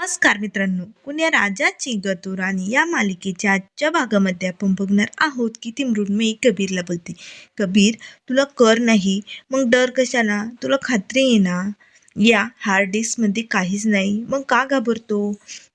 नमस्कार मित्रांनो. कुण्या राजाची गतो राणी या मालिकेच्या आजच्या भागामध्ये आपण बघणार आहोत की ती मृण्मयी कबीरला बोलते. कबीर तुला कर नाही. मग डर कशाला? तुला खात्री आहे ना? या हार्ड डिस्कमध्ये काहीच नाही. मग का घाबरतो?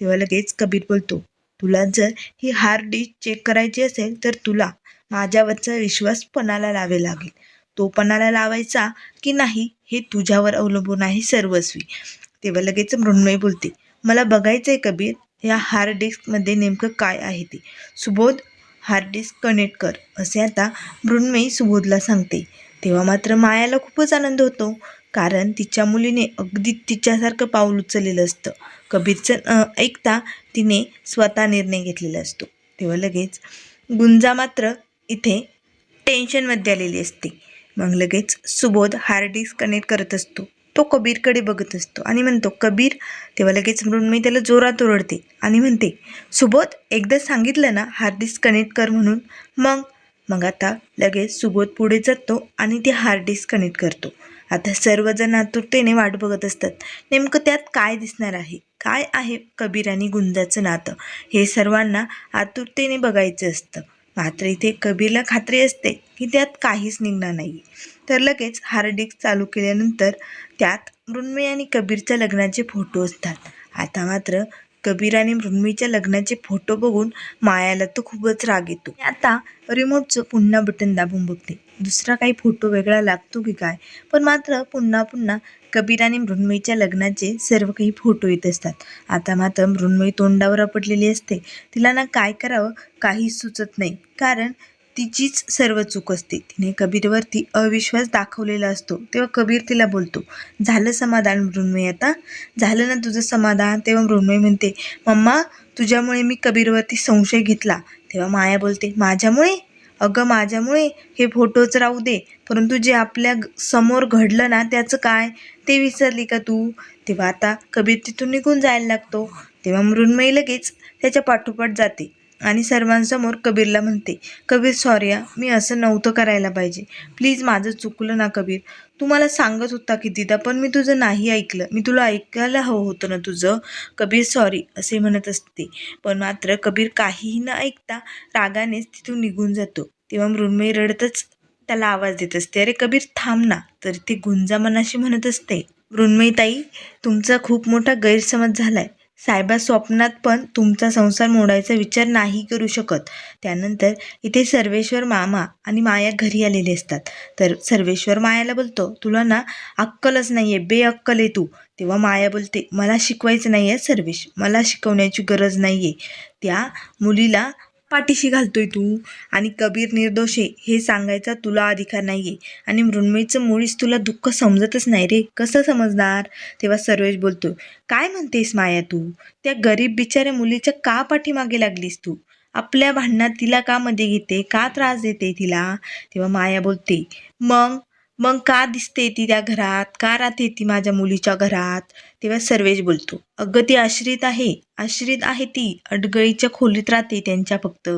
तेव्हा लगेच कबीर बोलतो तुला जर ही हार्ड डिस्क चेक करायची असेल तर तुला माझ्यावरचा विश्वास पणाला लावे लागेल. तो पणाला लावायचा की नाही हे तुझ्यावर अवलंबून आहे सर्वस्वी. तेव्हा लगेच मृण्मयी बोलते मला बघायचं आहे कबीर या हार्ड डिस्कमध्ये नेमकं काय आहे ते? सुबोध हार्ड डिस्क कनेक्ट कर असे आता मृण्मयी सुबोधला सांगते. तेव्हा मात्र मायाला खूपच आनंद होतो. कारण तिच्या मुलीने अगदी तिच्यासारखं पाऊल उचललेलं असतं. कबीरचं ऐकता तिने स्वतः निर्णय घेतलेला असतो. तेव्हा लगेच गुंजा मात्र इथे टेन्शनमध्ये आलेली असते. मग लगेच सुबोध हार्ड डिस्क कनेक्ट करत असतो. तो कबीरकडे बघत असतो. आणि म्हणतो कबीर तेव्हा लगेच मृण्मयी त्याला जोरात ओरडते. आणि म्हणते सुबोध एकदा सांगितलं ना हार्ड डिस्क कनेक्ट कर म्हणून. मग मग आता लगेच सुबोध पुढे जातो आणि ते हार्ड डिस्क कनेक्ट करतो. आता सर्वजण आतुरतेने वाट बघत असतात. नेमकं त्यात काय दिसणार आहे? काय आहे कबीर आणि गुंजाचं नातं? हे सर्वांना आतुरतेने बघायचं असतं. मात्र इथे कबीरला खात्री असते की त्यात काहीच निघणार नाही तर लगेच हार्ड डिस्क चालू केल्यानंतर त्यात मृण्मयी आणि कबीरच्या लग्नाचे फोटो असतात. आता मात्र कबीर आणि मृण्मयीच्या लग्नाचे फोटो बघून मायाला तर खूपच राग येतो. आता रिमोटचं पुन्हा बटन दाबून बघते. दुसरा काही फोटो वेगळा लागतो की काय? पण मात्र पुन्हा पुन्हा कबीर आणि मृण्मयीच्या लग्नाचे सर्व काही फोटो येत असतात. आता मात्र मृण्मयी तोंडावर आपटलेली असते. तिला ना काय करावं काहीच सुचत नाही. कारण तिचीच सर्व चूक असते. तिने कबीरवरती अविश्वास दाखवलेला असतो. तेव्हा कबीर तिला बोलतो झालं समाधान मृण्मयी आता? झालं ना तुझं समाधान? तेव्हा मृण्मयी म्हणते मम्मा तुझ्यामुळे मी कबीरवरती संशय घेतला. तेव्हा माया बोलते माझ्यामुळे? अगं माझ्यामुळे? हे फोटोच राहू दे. परंतु जे आपल्यासमोर घडलं ना त्याचं काय? ते विसरली का तू? तेव्हा आता कबीर तिथून निघून जायला लागतो. तेव्हा मृण्मयी लगेच त्याच्या पाठोपाठ जाते आणि सर्वांसमोर कबीरला म्हणते कबीर सॉरी हा मी असं नव्हतं करायला पाहिजे. प्लीज माझं चुकलं ना कबीर. तू मला सांगत होता कितीदा पण मी तुझं नाही ऐकलं. मी तुला ऐकायला हवं होतं ना तुझं. कबीर सॉरी असे म्हणत असते. पण मात्र कबीर काहीही न ऐकता रागानेच तिथून निघून जातो. तेव्हा मृण्मयी रडतच त्याला आवाज देत असते. अरे कबीर थांब ना. तर ती गुंजा मनाशी म्हणत असते मृण्मयीताई तुमचा खूप मोठा गैरसमज झालाय. साहेबा स्वप्नात पण तुमचा संसार मोडायचा विचार नाही करू शकत. त्यानंतर इथे सर्वेश्वर मामा आणि माया घरी आलेले असतात. तर सर्वेश्वर मायाला बोलतो तुला ना अक्कलच नाही आहे बेअक्कल आहे तू. तेव्हा माया बोलते मला शिकवायचं नाही आहे सर्वेश मला शिकवण्याची गरज नाही आहे त्या मुलीला पाठीशी घालतोय तू. आणि कबीर निर्दोष आहे हे सांगायचा तुला अधिकार नाहीये. आणि मृण्मयीचं मुळीच तुला दुःख समजतच नाही रे. कसं समजणार? तेव्हा सर्वेश बोलतो काय म्हणतेस माया तू? त्या गरीब बिचाऱ्या मुलीच्या का पाठीमागे लागलीस तू? आपल्या भांडणात तिला का मध्ये घेते? का त्रास देते तिला? तेव्हा माया बोलते मग? मग का दिसते ती त्या घरात? का राहते ती माझ्या मुलीच्या घरात? तेव्हा सर्वेश बोलतो अगं ती आश्रित आहे. आश्रित आहे ती. अडगळीच्या खोलीत राहते त्यांच्या फक्त.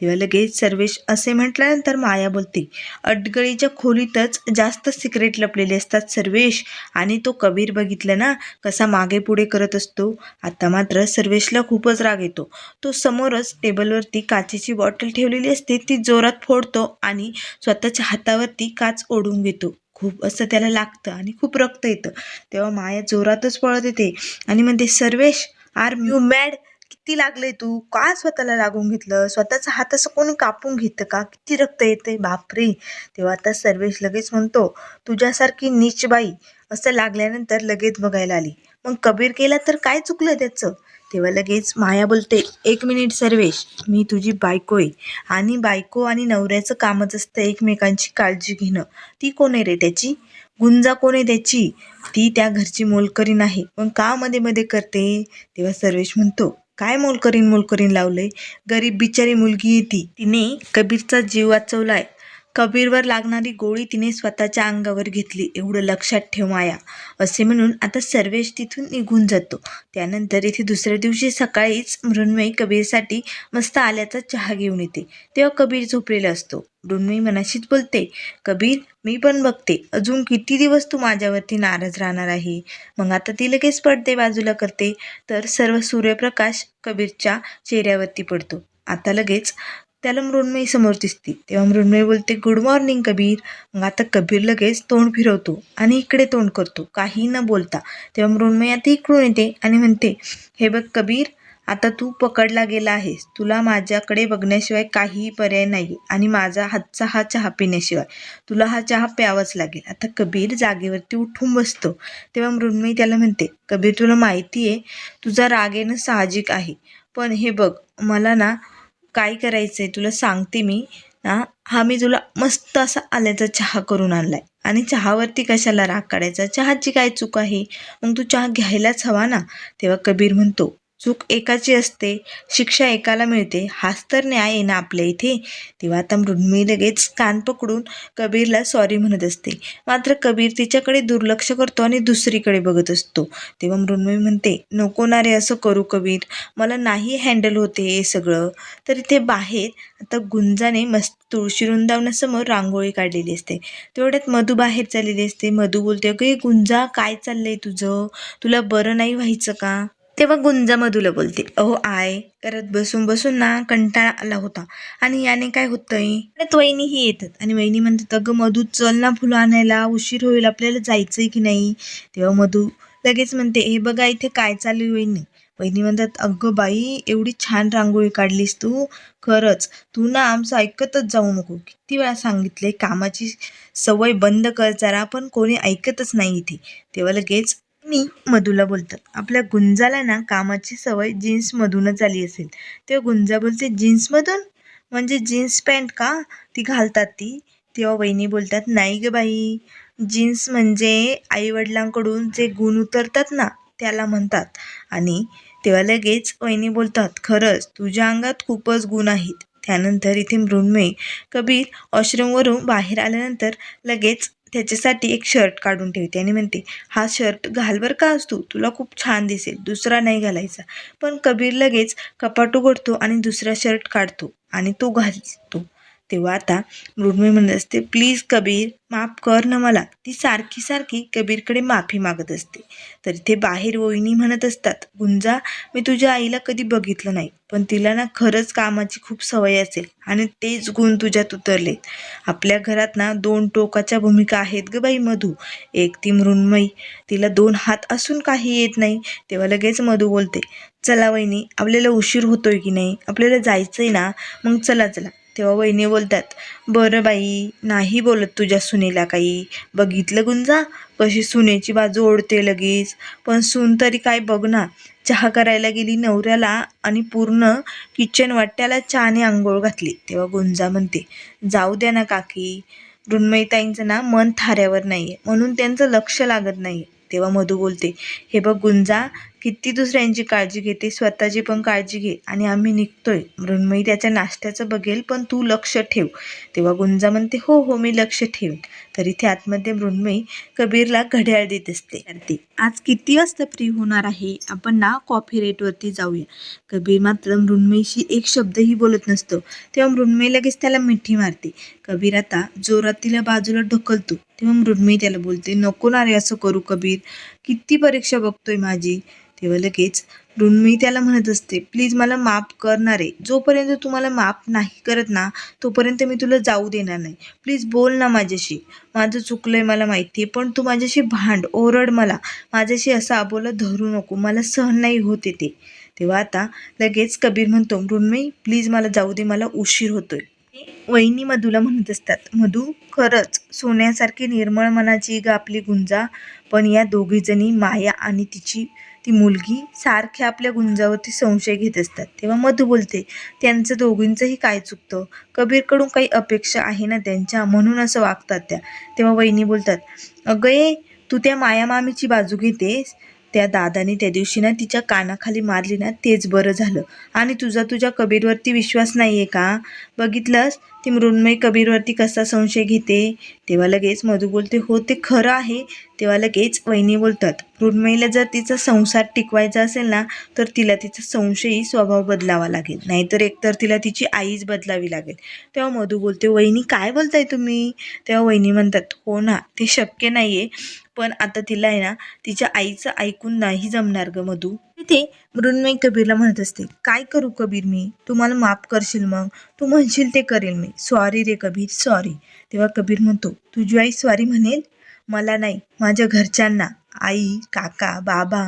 तेव्हा लगेच सर्वेश असे म्हटल्यानंतर माया बोलते अडगळीच्या खोलीतच जास्त सिक्रेट लपलेले असतात सर्वेश. आणि तो कबीर बघितलं ना कसा मागे पुढे करत असतो. आता मात्र सर्वेशला खूपच राग येतो. तो समोरच टेबलवरती काचेची बॉटल ठेवलेली असते. ती जोरात फोडतो आणि स्वतःच्या हातावरती काच ओढून घेतो. खूप असं त्याला लागतं आणि खूप रक्त येतं. तेव्हा माया जोरातच पळत येते आणि म्हणते सर्वेश आर यू मॅड किती लागलंय तू? का स्वतःला लागून घेतलं? स्वतःचा हात असं कोणी कापून घेतं का? किती रक्त येते बापरे. तेव्हा आता सर्वेश लगेच म्हणतो तुझ्यासारखी नीच बाई. असं लागल्यानंतर लगेच बघायला आली. मग कबीर केला तर काय चुकलं त्याचं? तेव्हा लगेच माया बोलते एक मिनिट सर्वेश मी तुझी बायको आहे आणि बायको आणि नवऱ्याचं कामच असतं एकमेकांची काळजी घेणं. ती कोण आहे रे त्याची? गुंजा कोण आहे त्याची? ती त्या घरची मोलकरीण आहे. पण का मध्ये मध्ये करते? तेव्हा सर्वेश म्हणतो काय मोलकरीण मोलकरीन लावलंय? गरीब बिचारी मुलगी आहे ती. तिने कबीरचा जीव वाचवलाय. कबीरवर लागणारी गोळी तिने स्वतःच्या अंगावर घेतली. एवढं लक्षात ठेव माया असे म्हणून आता सर्वेश तिथून निघून जातो. त्यानंतर इथे दुसऱ्या दिवशी सकाळीच मृण्मयी कबीरसाठी मस्त आल्याचा चहा घेऊन येते. तेव्हा कबीर झोपलेला असतो. मृण्मयी मनाशीच बोलते कबीर मी पण बघते. अजून किती दिवस तू माझ्यावरती नाराज राहणार आहे? मग आता ती लगेच पडते बाजूला करते. तर सर्व सूर्यप्रकाश कबीरच्या चेहऱ्यावरती पडतो. आता लगेच त्याला मृण्मयी समोर दिसते. तेव्हा मृण्मयी बोलते गुड मॉर्निंग कबीर. मग आता कबीर लगेच तोंड फिरवतो आणि इकडे तोंड करतो काही न बोलता. तेव्हा मृण्मयी आता इकडून येते आणि म्हणते हे बघ कबीर आता तू पकडला गेला आहेस. तुला माझ्याकडे बघण्याशिवाय काहीही पर्याय नाही आणि माझा हातचा हा चहा पिण्याशिवाय. तुला हा चहा प्यावाच लागेल. आता कबीर जागेवरती उठून बसतो. तेव्हा मृण्मयी त्याला म्हणते कबीर तुला माहिती आहे तुझा राग येणं साहजिक आहे. पण हे बघ मला ना काय करायचं आहे तुला सांगते मी. ना हा मी तुला मस्त असा आल्याचा चहा करून आणलाय. आणि चहावरती कशाला राग काढायचा? चहाची काय चूक आहे? मग तू चहा घ्यायलाच हवा ना? तेव्हा कबीर म्हणतो चूक एकाची असते शिक्षा एकाला मिळते. हाच तर न्याय आहे ना आपल्या इथे? तेव्हा आता मृण्मी लगेच कान पकडून कबीरला सॉरी म्हणत असते. मात्र कबीर तिच्याकडे दुर्लक्ष करतो आणि दुसरीकडे बघत असतो. तेव्हा मृण्मी म्हणते नको ना रे असं करू कबीर. मला नाही हँडल होते हे सगळं. तर इथे बाहेर आता गुंजाने मस्त तुळशी वृंदावनासमोर रांगोळी काढलेली असते. तेवढ्यात मधू बाहेर चाललेली असते. मधू बोलते अगं हे गुंजा काय चाललंय तुझं? तुला बरं नाही व्हायचं का? तेव्हा गुंजा मधूला बोलते अहो आय करत बसून बसून ना कंटाळा आला होता आणि याने काय होतंय? परत वहिनीही येतात आणि वहिनी म्हणतात अगं मधू चल ना फुलं आणायला उशीर होईल आपल्याला जायचंय की नाही? तेव्हा मधू लगेच म्हणते हे बघा इथे काय चालू आहे वहिनी? वहिनी म्हणतात अगं बाई एवढी छान रांगोळी काढलीस तू खरंच. तू ना आमचं ऐकतच जाऊ नको. किती वेळा सांगितले कामाची सवय बंद कर जरा पण कोणी ऐकतच नाही इथे. तेव्हा लगेच मी मधूला बोलतात. आपल्या गुंजाला ना कामाची सवय जीन्समधूनच झाली असेल. तेव्हा गुंजा बोलते जीन्समधून म्हणजे जीन्स पॅन्ट का? ती घालतात ती. तेव्हा वहिनी बोलतात नाही ग बाई. जीन्स म्हणजे आईवडिलांकडून जे गुण उतरतात ना त्याला म्हणतात. आणि तेव्हा लगेच वहिनी बोलतात खरंच तुझ्या अंगात खूपच गुण आहेत. त्यानंतर इथे मृण्मयी कबीर आश्रमवरून बाहेर आल्यानंतर लगेच त्याच्यासाठी एक शर्ट काढून ठेवते आणि म्हणते हा शर्ट घाल बर का असतो तुला खूप छान दिसेल दुसरा नाही घालायचा. पण कबीर लगेच कपाट उघडतो आणि दुसरा शर्ट काढतो आणि तो घालतो. तेव्हा आता मृण्मयी म्हणत असते प्लीज कबीर माफ कर ना मला. ती सारखी सारखी कबीरकडे माफी मागत असते. तर इथे बाहेर वहिनी म्हणत असतात गुंजा मी तुझ्या आईला कधी बघितलं नाही पण तिला ना खरंच कामाची खूप सवय असेल आणि तेच गुण तुझ्यात उतरलेत. आपल्या घरात ना दोन टोकाच्या भूमिका आहेत ग बाई मधू. एक ती मृण्मयी तिला दोन हात असून काही येत नाही. तेव्हा लगेच मधू बोलते चला वहिनी आपल्याला उशीर होतोय की नाही? आपल्याला जायचंय ना? मग चला चला. तेव्हा वहिनी बोलतात बरं बाई नाही बोलत तुझ्या सुनेला काही. बघितलं गुंजा? कशी सुनेची बाजू ओढते लगेच. पण सून तरी काय बघ ना चहा करायला गेली नवऱ्याला आणि पूर्ण किचन वाट्याला चहाने आंघोळ घातली. तेव्हा गुंजा म्हणते जाऊ द्या ना काकी. मृण्मयताईंचं ना मन थाऱ्यावर नाही आहे म्हणून त्यांचं लक्ष लागत नाही तेव्हा मधू बोलते हे बघ गुंजा किती दुसऱ्यांची काळजी घेते स्वतःची पण काळजी घे आणि आम्ही निघतोय. मृण्मयी त्याच्या नाश्त्याचं बघेल पण तू लक्ष ठेव. तेव्हा गुंजा म्हणते हो हो मी लक्ष ठेवेन. तर इथे आतमध्ये मृण्मयी कबीरला घड्याळ देत असते. करते. आज किती वाजता फ्री होणार आहे? आपण ना कॉफी रेटवरती जाऊया. कबीर मात्र मृण्मयीशी एक शब्दही बोलत नसतो. तेव्हा मृण्मयी लगेच त्याला मिठी मारते. कबीर आता जोरात तिला बाजूला ढकलतो. तेव्हा मृण्मयी त्याला बोलते नको ना रे असं करू कबीर. किती परीक्षा बघतोय माझी? तेव्हा लगेच मृण्मयी त्याला म्हणत असते प्लीज मला माफ करणार आहे. जोपर्यंत तू मला माफ नाही करत ना तोपर्यंत मी तुला जाऊ देणार नाही. प्लीज बोल ना माझ्याशी. माझं चुकलं आहे मला माहिती आहे पण तू माझ्याशी भांड ओरड मला. माझ्याशी असं अबोला धरू नको. मला सहन नाही होते ते तेव्हा आता लगेच कबीर म्हणतो मृण्मयी प्लीज मला जाऊ दे. मला उशीर होतोय. वहिनी मधूला म्हणत असतात मधू खरंच सोन्यासारखी निर्मळ मनाची ग आपली गुंजा. पण या दोघीजणी माया आणि तिची ती मुलगी सारखे आपल्या गुंजावरती संशय घेत असतात. तेव्हा मधू बोलते त्यांचं दोघींचंही काय चुकतं? कबीरकडून काही अपेक्षा आहे ना त्यांच्या? म्हणून असं वागतात त्या. तेव्हा वहिनी बोलतात अगं ये तू त्या मायामामीची बाजू घेतेस? त्या दादाने त्या दिवशी ना तिच्या कानाखाली मारली ना तेच बरं झालं. आणि तुझा तुझ्या कबीरवरती विश्वास नाही आहे का? बघितलंस? ती मृण्मयी कबीरवरती कसा संशय घेते? तेव्हा लगेच मधू बोलते हो ते खरं आहे. तेव्हा लगेच वहिनी बोलतात मृण्मयीला जर तिचा संसार टिकवायचा असेल ना तर तिला तिचा संशयी स्वभाव बदलावा लागेल. नाहीतर एकतर तिला तिची आईच बदलावी लागेल. तेव्हा मधू बोलते वहिनी काय बोलताय तुम्ही? तेव्हा वहिनी म्हणतात हो ना ते शक्य नाही आहे पण आता तिला आहे ना तिच्या आईचं ऐकून नाही जमणार ग मधू. तिथे मृण्मयी कबीरला म्हणत असते काय करू कबीर मी? तू मला माफ करशील मग. तू म्हणशील ते करेल मी. सॉरी रे कबीर सॉरी तेव्हा कबीर म्हणतो तुझी आई सॉरी म्हणेल? मला नाही. माझ्या घरच्यांना. आई काका बाबा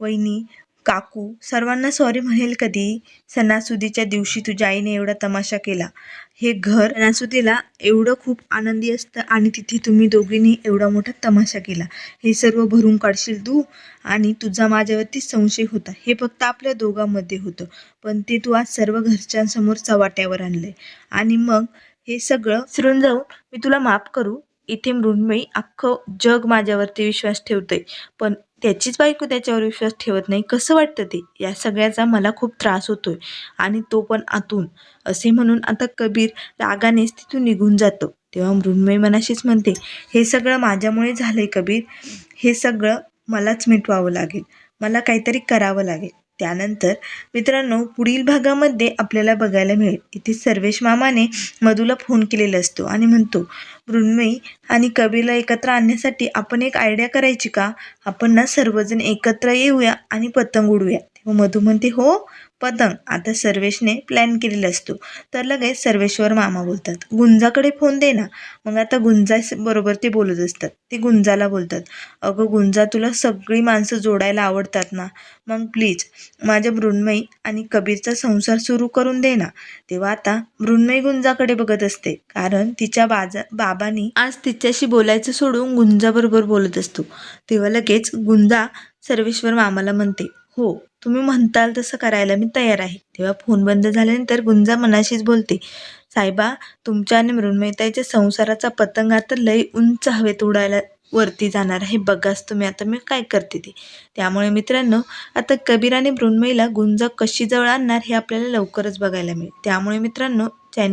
वहिनी काकू सर्वांना सॉरी म्हणेल कधी? सणासुदीच्या दिवशी तुझ्या आईने एवढा तमाशा केला. हे घर सणासुदीला एवढं खूप आनंदी असतं आणि तिथे तुम्ही दोघींनी एवढा मोठा तमाशा केला. हे सर्व भरून काढशील तू आणि तुझा माझ्यावरती संशय होता. हे फक्त आपल्या दोघांमध्ये होतं. पण ते तू आज सर्व घरच्यांसमोर चवाट्यावर आणलंय. आणि मग हे सगळं विसरून जाऊन मी तुला माफ करू. इथे मृण्मयी अख्खं जग माझ्यावरती विश्वास ठेवतंय. पण त्याचीच बायको त्याच्यावर विश्वास ठेवत नाही. कसं वाटतं ते? या सगळ्याचा मला खूप त्रास होतोय. आणि तो पण आतून. असे म्हणून आता कबीर रागानेच तिथून निघून जातो. तेव्हा मृण्मयी मनाशीच म्हणते हे सगळं माझ्यामुळे झालंय कबीर. हे सगळं मलाच मिटवावं लागेल. मला काहीतरी करावं लागेल. त्यानंतर मित्रांनो पुढील भागामध्ये आपल्याला बघायला मिळेल. इथे सर्वेश मामाने मधूला फोन केलेला असतो आणि म्हणतो मृण्मयी आणि कबीरला एकत्र आणण्यासाठी आपण एक आयडिया करायची का? आपण ना सर्वजण एकत्र येऊया आणि पतंग उडूया तेव्हा मधू म्हणते हो पतंग. आता सर्वेशने प्लॅन केलेला असतो. तर लगेच सर्वेश्वर मामा बोलतात गुंजाकडे फोन दे ना. मग आता गुंजा बरोबर ते बोलत असतात. ते गुंजाला बोलतात अगं गुंजा तुला सगळी माणसं जोडायला आवडतात ना. मग प्लीज माझ्या मृण्मयी आणि कबीरचा संसार सुरू करून दे ना. तेव्हा आता मृण्मयी गुंजाकडे बघत असते. कारण तिच्या बाजा बाबांनी आज तिच्याशी बोलायचं सोडून गुंजाबरोबर बोलत असतो. तेव्हा लगेच गुंजा सर्वेश्वर मामाला म्हणते हो तुम्ही म्हणताल तसं करायला मी तयार आहे. तेव्हा फोन बंद झाल्यानंतर गुंजा मनाशीच बोलते साहेबा तुमच्या आणि मृण्मयताईच्या संसाराचा पतंग आता लई उंच हवेत उडायला वरती जाणार आहे. बघाच तुम्ही आता मी काय करते ते. त्यामुळे मित्रांनो आता कबीर आणि मृण्मयीला गुंजा कशी जवळ आणणार हे आपल्याला लवकरच बघायला मिळेल. त्यामुळे मित्रांनो चॅनल